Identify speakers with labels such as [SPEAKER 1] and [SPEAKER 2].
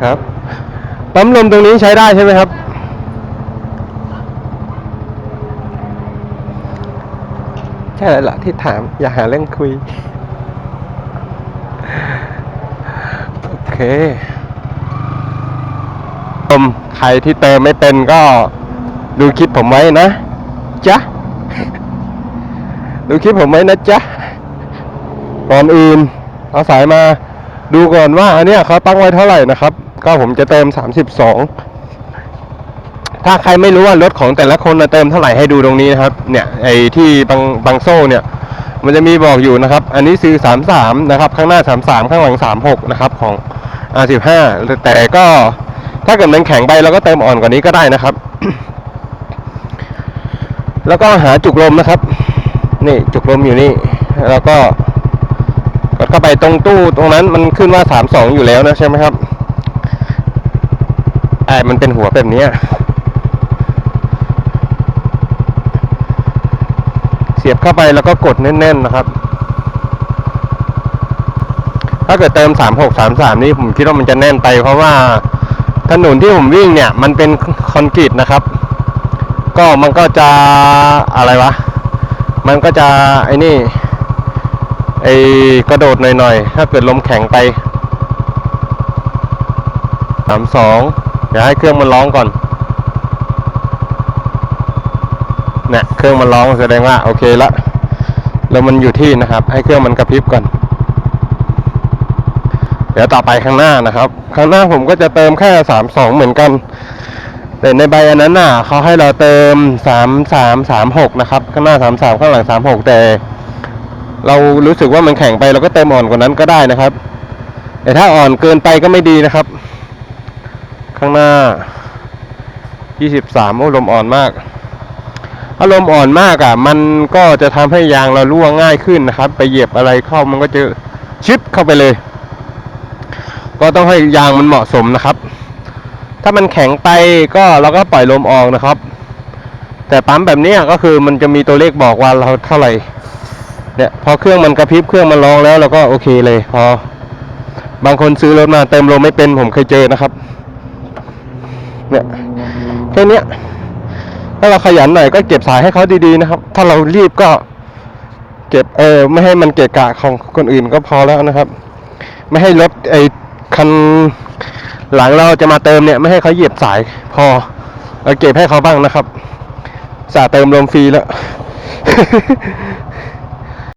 [SPEAKER 1] ครับปั๊มลมตรงนี้ใช้ได้ใช่ไหมครับใช่แล้วล่ะที่ถาม อย่าหาเรื่องคุย โอเคผมใครที่เติมไม่เป็นก็ดูคลิปผมไว้นะ จ๊ะ ดูคลิปผมไว้นะจ๊ะก่อนอื่น เอาสายมา ดูก่อนว่าอันเนี้ยเขาตั้งไว้เท่าไหร่นะครับ ก็ผมจะเติม 32 ถ้าใครไม่รู้ว่ารถของแต่ละคนนะเติมเท่าไหร่ให้ดูตรงนี้นะครับ เนี่ยไอ้ที่บางบางโซ่เนี่ย มันจะมีบอกอยู่นะครับ อันนี้ซื้อ 33 นะครับ ข้างหน้า 33 ข้างหลัง 36 นะครับของ R15 แต่ก็ถ้าเกิดมันแข็งไปเราก็เติมอ่อนกว่านี้ก็ได้นะครับ แล้วก็หาจุกลมนะครับ นี่จุกลมอยู่นี่ แล้วก็ กดเข้าไปตรงตู้ตรงนั้นมันขึ้นว่า32องอยู่แล้วนะใช่ไหมครับไอ้มันเป็นหัวแบบนี้เสียบเข้าไปแล้วก็กดแน่นๆนะครับ ถ้าเกิดเติม36 33นี่ผมคิดว่ามันจะแน่นไป เพราะว่าถนนที่ผมวิ่งเนี่ย มันเป็นคอนกรีตนะครับ ก็มันก็จะอะไรวะ มันก็จะไอ้นี่ ไอ้กระโดดหน่อยๆ ถ้าเกิดลมแข็งไป32เดี๋ยวให้เครื่องมันร้องก่อนเนี่ยเครื่องมันร้องแสดงว่าโอเคละแล้วมันอยู่ที่นะครับ ให้เครื่องมันกระพริบก่อน เดี๋ยวต่อไปข้างหน้านะครับ ข้างหน้าผมก็จะเติมแค่สามสองเหมือนกัน แต่ในใบอันนั้นน่ะเขาให้เราเติมสามสามสามหกนะครับ ข้างหน้าสามสามข้างหลังสามหกแต่ เรารู้สึกว่ามันแข็งไปเราก็เติมอ่อนกว่านั้นก็ได้นะครับ แต่ถ้าอ่อนเกินไปก็ไม่ดีนะครับ ข้างหน้ายี่สิบสามโอ้ลมอ่อนมากอารมณ์อ่อนมากอะ มันก็จะทำให้ยางเรารั่วง่ายขึ้นนะครับ ไปเหยียบอะไรเข้ามันก็จะชิดเข้าไปเลย ก็ต้องให้ยางมันเหมาะสมนะครับ ถ้ามันแข็งไปก็เราก็ปล่อยลมออกนะครับ แต่ปั๊มแบบนี้ก็คือมันจะมีตัวเลขบอกว่าเราเท่าไหร่ เนี่ยพอเครื่องมันกระพริบเครื่องมันร้องแล้วเราก็โอเคเลยพอ บางคนซื้อรถมาเติมลมไม่เป็นผมเคยเจอนะครับ เนี่ยแค่นี้ถ้าเราขยันหน่อยก็เก็บสายให้เขาดีๆนะครับ ถ้าเรารีบก็เก็บเออไม่ให้มันเกะกะของคนอื่นก็พอแล้วนะครับ ไม่ให้รถไอ้คันหลังเราจะมาเติมเนี่ย ไม่ให้เขาเหยียบสายพอเราเก็บให้เขาบ้างนะครับสาเติมลมฟรีแล้ว